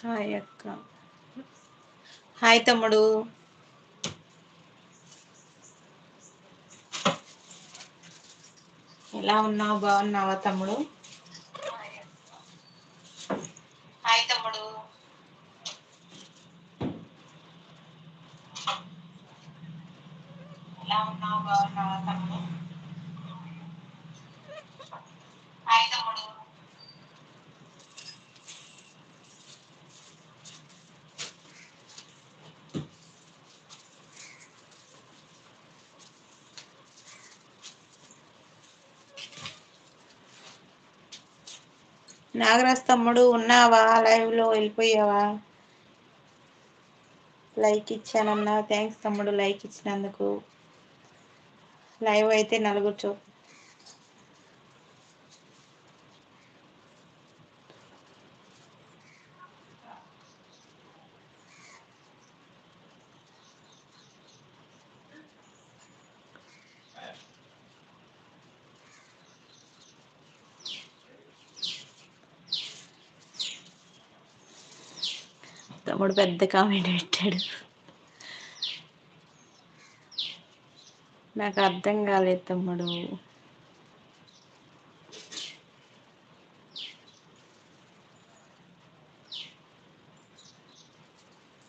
Hi అక్క. Hi తమ్ముడు. ఎలా ఉన్నావు? బాగున్నావా తమ్ముడు హాయ్ తమ్ముడు ఎలా ఉన్నావు బాగున్నావా తమ్ముడు హాయ్ తమ్ముడు నాగరాజ్ తమ్ముడు ఉన్నావా? లైవ్లో వెళ్ళిపోయావా? లైక్ ఇచ్చానన్నా. థ్యాంక్స్ తమ్ముడు లైక్ ఇచ్చినందుకు. లైవ్ అయితే నలుగురు చూ తమ్ముడు పెద్ద కామెంట్ పెట్టాడు. నాకు అర్థం కాలేదు తమ్ముడు.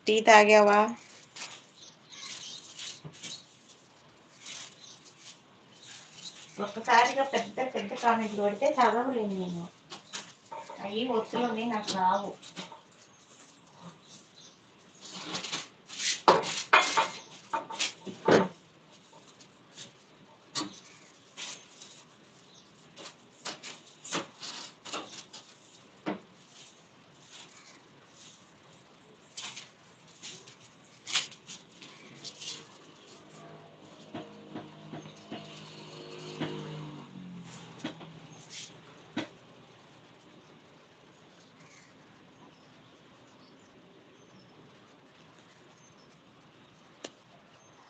టీ తాగావా? ఒక్కసారిగా పెద్ద పెద్ద కామెంట్లు పడితే చదవలేను నేను. అవి ఒత్తులు నాకు రావు.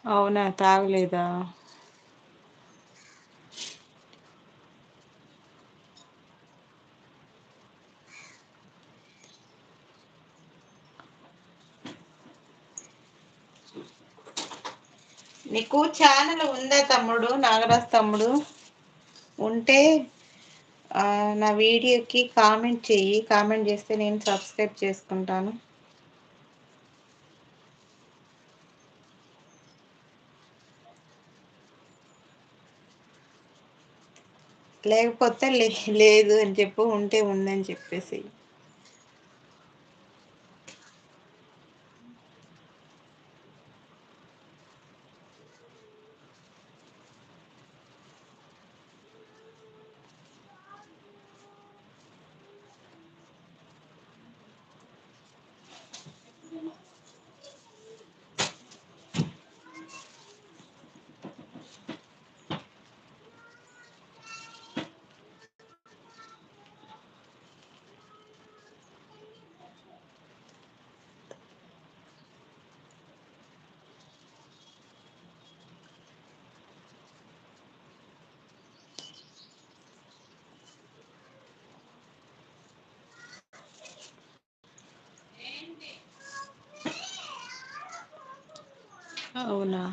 అవునా తాగలేదా? నీకు ఛానల్ ఉందా తమ్ముడు నాగరాజ్ తమ్ముడు? ఉంటే నా వీడియోకి కామెంట్ చెయ్యి. కామెంట్ చేస్తే నేను సబ్స్క్రైబ్ చేసుకుంటాను. లేకపోతే లే- లేదు అని చెప్పు ఉంటే ఉందని చెప్పేసి అవునా?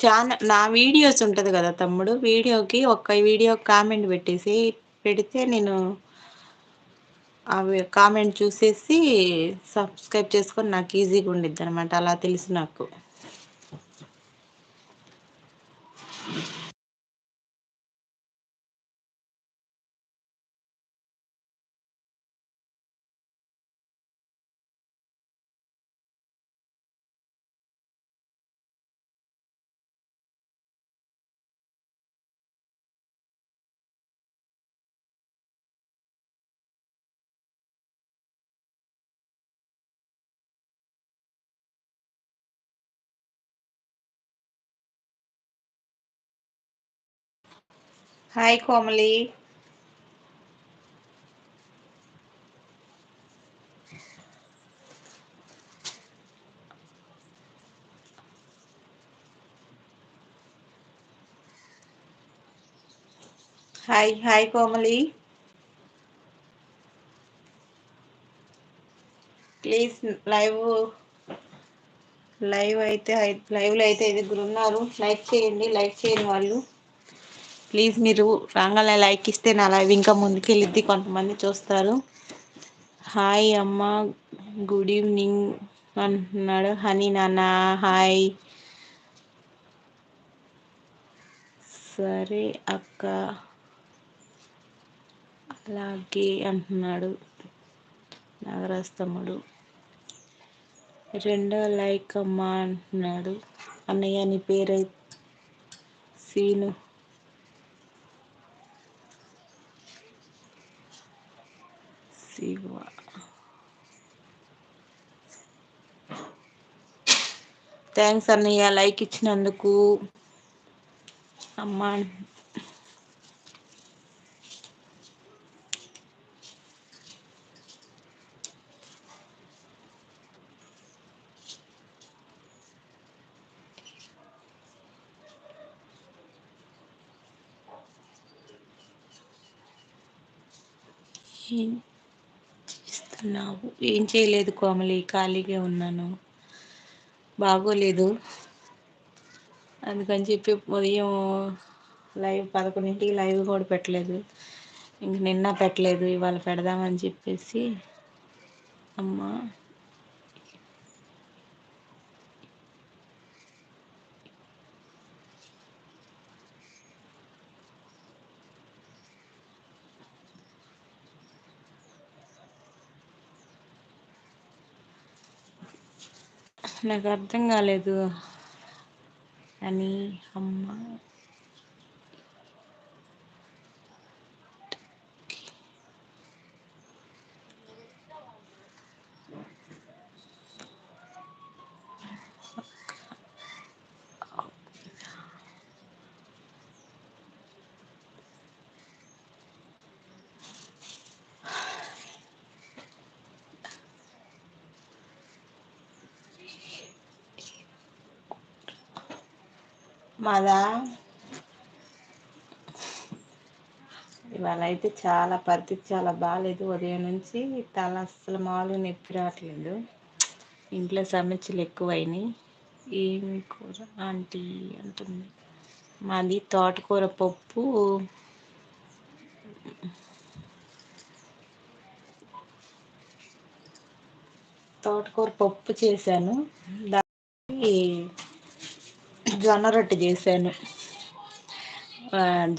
ఛానల్ నా వీడియోస్ ఉంటుంది కదా తమ్ముడు వీడియోకి ఒక్క వీడియో కామెంట్ పెట్టేసి పెడితే నేను అవి కామెంట్ చూసేసి సబ్స్క్రైబ్ చేసుకొని నాకు ఈజీగా ఉండిద్ది అనమాట అలా తెలుసు నాకు. Hi Komali hi hi Komali please live live అయితే లైవ్లో అయితే ఐదుగురు ఉన్నారు. లైక్ చేయండి లైక్ చేయండి వాళ్ళు. ప్లీజ్ మీరు రాగానే లైక్ ఇస్తే నా లైవ్ ఇంకా ముందుకెళ్ళిద్ది కొంతమంది చూస్తారు. హాయ్ అమ్మ గుడ్ ఈవినింగ్ అంటున్నాడు హనీ నాన్న. హాయ్. సరే అక్క. అలాగే అంటున్నాడు నాగరాజ్ తమ్ముడు రెండో లైక్ అమ్మా అంటున్నాడు. అన్నయ్య నీ పేరు? సీను. శివ థ్యాంక్స్ అన్నయ్య. లైక్ ఇచ్చినందుకు. అమ్మా. ఏం చేస్తున్నావు ఏం చేయలేదు కోమలి ఖాళీగా ఉన్నాను. బాగోలేదు. అందుకని చెప్పి ఉదయం లైవ్ పదకొండింటికి లైవ్ కూడా పెట్టలేదు. ఇంక నిన్న పెట్టలేదు ఇవాళ పెడదామని చెప్పేసి అమ్మ. నాకు అర్థం కాలేదు. అని అమ్మ మాదా? ఇవాళ అయితే చాలా పరిస్థితి చాలా బాగాలేదు ఉదయం నుంచి తల అస్సలు మాలు నొప్పి రావట్లేదు. ఇంట్లో సమస్యలు ఎక్కువైనాయి. ఏమి కూర ఆంటీ అంటుంది. మాది తోటకూర పప్పు. తోటకూర పప్పు చేశాను. దానికి జొన్న రొట్టె చేశాను.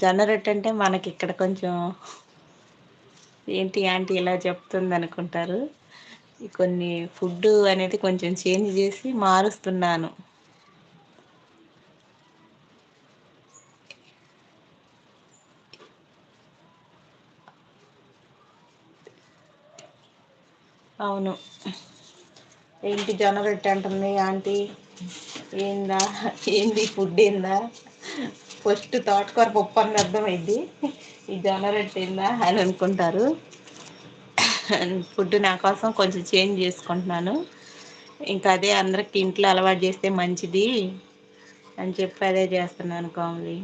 జొన్న రొట్టె అంటే మనకి ఇక్కడ కొంచెం ఏంటి ఆంటీ ఇలా చెప్తుంది అనుకుంటారు కొన్ని ఫుడ్ అనేది కొంచెం చేంజ్ చేసి మారుస్తున్నాను. అవును. ఏంటి జొన్న రొట్టె అంటుంది ఆంటీ? ఏందా? ఏంది? ఫుడ్ ఏందా? ఫస్ట్ తోటకూర పప్పు అని అర్థమైంది. ఈ జొన్న రొట్టె ఏందా అని అనుకుంటారు. ఫుడ్ నా కోసం కొంచెం చేంజ్ చేసుకుంటున్నాను. ఇంకా అదే అందరికి ఇంట్లో అలవాటు చేస్తే మంచిది అని చెప్పి అదే చేస్తున్నాను కామ్లీ.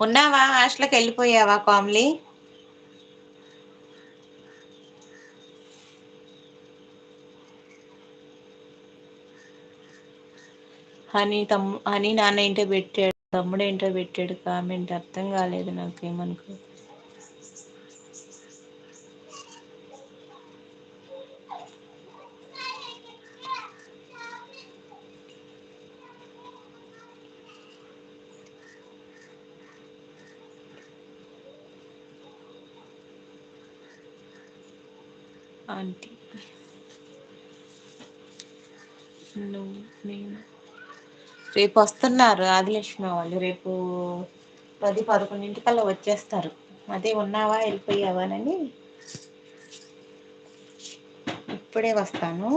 ఉన్నావా? హాస్టల్కి వెళ్ళిపోయావా కామ్లీ? హనీ తమ్ము హనీ నాన్న ఏంటో పెట్టాడు తమ్ముడు ఏంటో పెట్టాడు కామెంట్ అర్థం కాలేదు నాకు ఏమనుకో ఆంటీ. నువ్వు నేను. రేపు వస్తున్నారు ఆదిలక్ష్మి వాళ్ళు. రేపు పది పదకొండింటికల్లా వచ్చేస్తారు. అదే ఉన్నావా వెళ్ళిపోయావానని ఇప్పుడే వస్తాను.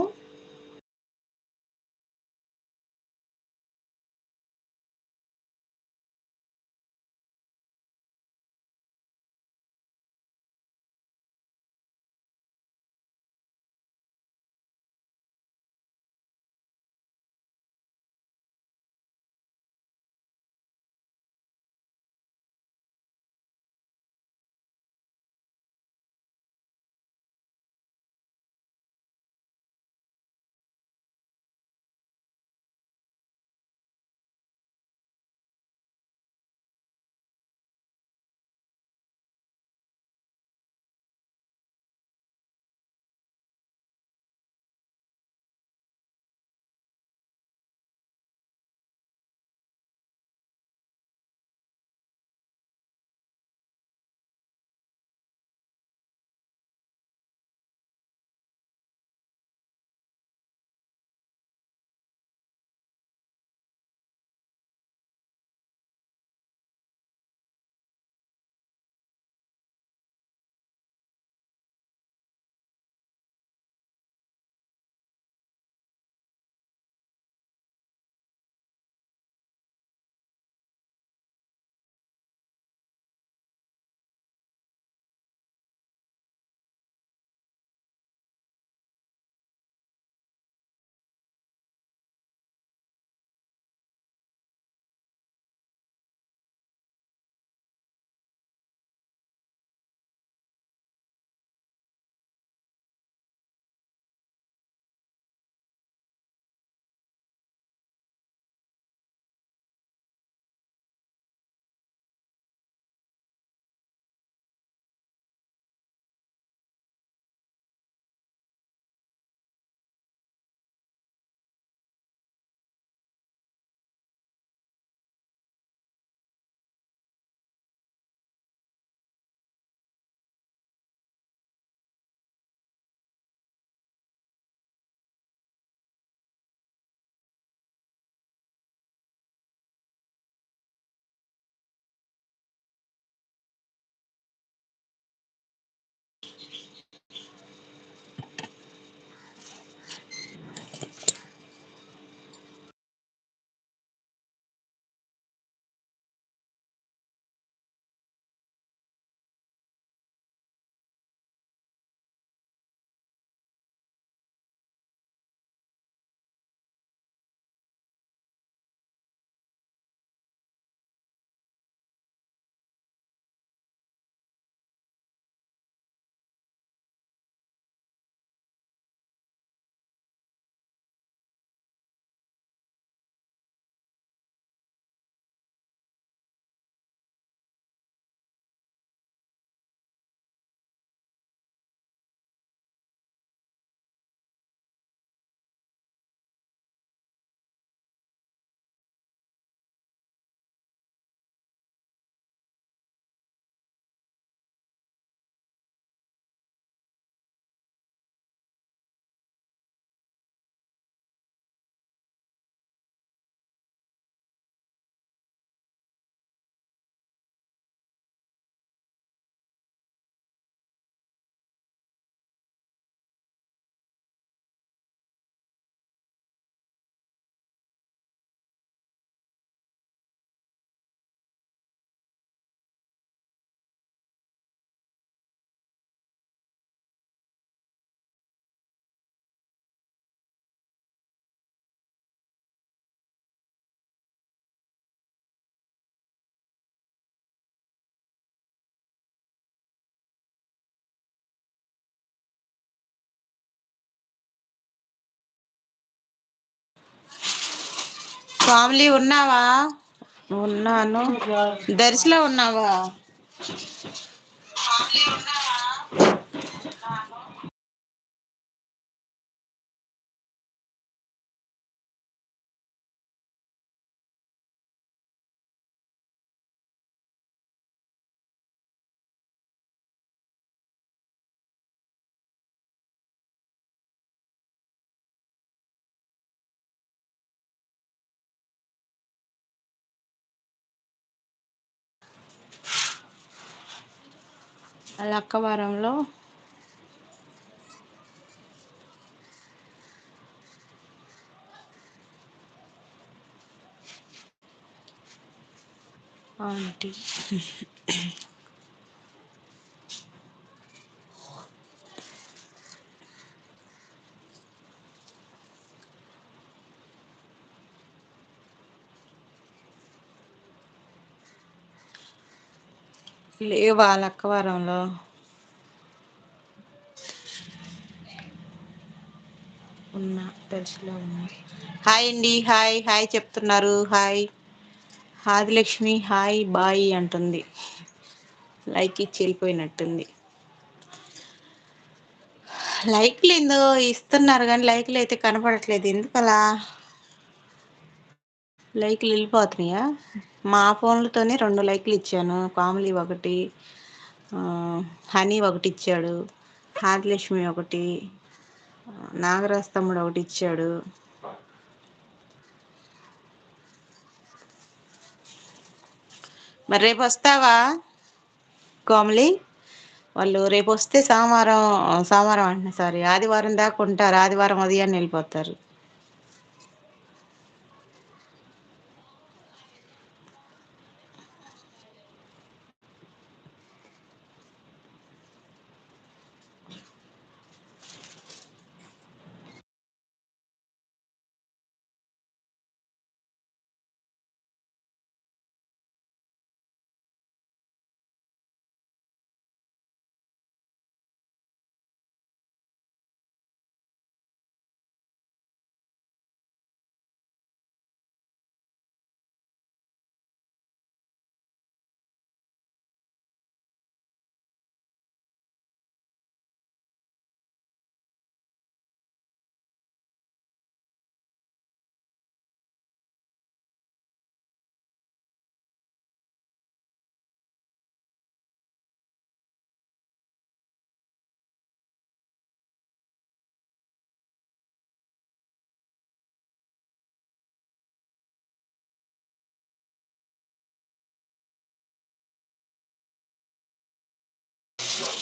కామ్లీ ఉన్నావా? ఉన్నాను. దర్శిలో ఉన్నావా? లక్కవరంలో ఆంటీ లేవా లక్కవరంలో ఉన్నా తెలుసులో ఉన్నా. హాయ్ అండి హాయ్ హాయ్ చెప్తున్నారు హాయ్. ఆదిలక్ష్మి హాయ్ బాయ్ అంటుంది. లైక్ ఇచ్చి వెళ్ళిపోయినట్టుంది. లైక్లు ఏందో ఇస్తున్నారు కానీ లైక్లు అయితే కనపడట్లేదు. ఎందుకలా? లైక్లు వెళ్ళిపోతున్నాయా? మా ఫోన్లతోనే రెండు లైక్లు ఇచ్చాను. కామలి ఒకటి హనీ ఒకటి ఇచ్చాడు ఆదిలక్ష్మి ఒకటి నాగరాజ్ తమ్ముడు ఒకటి ఇచ్చాడు. మరి రేపు వస్తావా కోమలి వాళ్ళు రేపు వస్తే సోమవారం సోమవారం అంటున్నా సారీ ఆదివారం దాకా ఉంటారు. ఆదివారం ఉదయాన్నే వెళ్ళిపోతారు.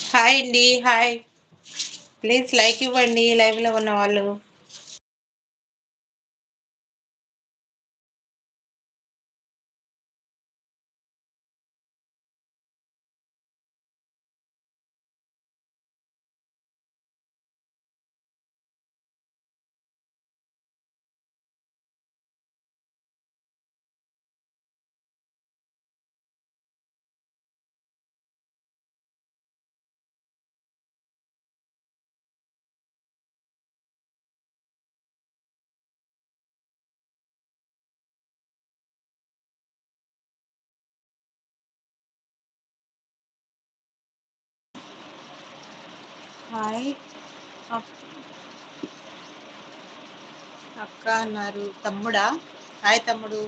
హాయ్ అండి హాయ్ ప్లీజ్ లైక్ ఇవ్వండి లైవ్లో ఉన్న వాళ్ళు. హాయ్. అక్క అన్నారు. తమ్ముడా? హాయ్ తమ్ముడు.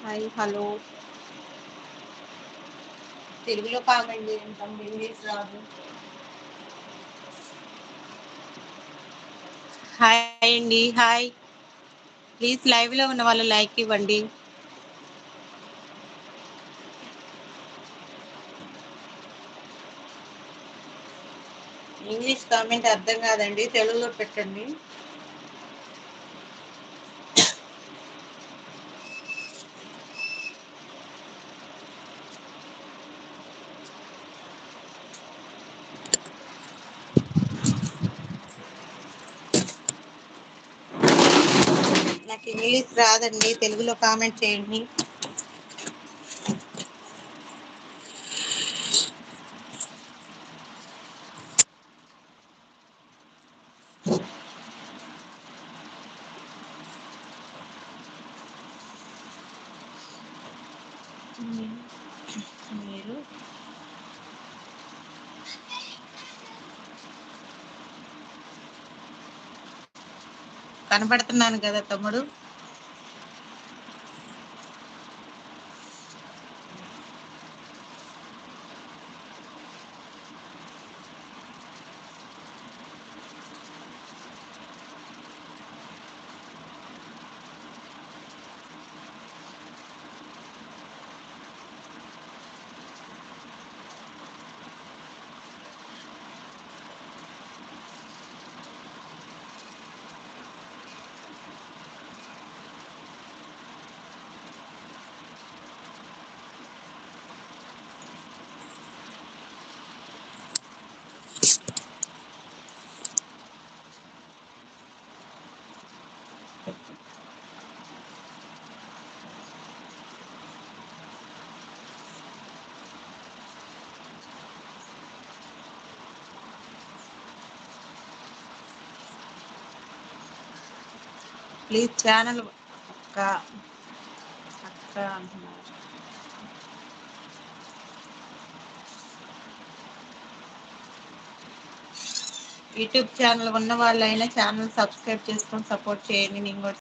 Hi hello. తెలుగులో కామెంట్ చేయండి ఇంగ్లీష్ రాదు. హాయ్ అండి. హాయ్. ప్లీజ్ లైవ్లో ఉన్న వాళ్ళు లైక్ ఇవ్వండి. ఇంగ్లీష్ కామెంట్ అర్థం కాదండి తెలుగులో పెట్టండి. నాకు ఇంగ్లీష్ రాదండి తెలుగులో కామెంట్ చేయండి. మీరు కనపడుతున్నాను కదా తమ్ముడు? ప్లీజ్ ఛానల్ అక్క అక్క అంటున్నారు. యూట్యూబ్ ఛానల్ ఉన్న వాళ్ళైనా ఛానల్ సబ్స్క్రైబ్ చేసుకొని సపోర్ట్ చేయండి. నేను కూడా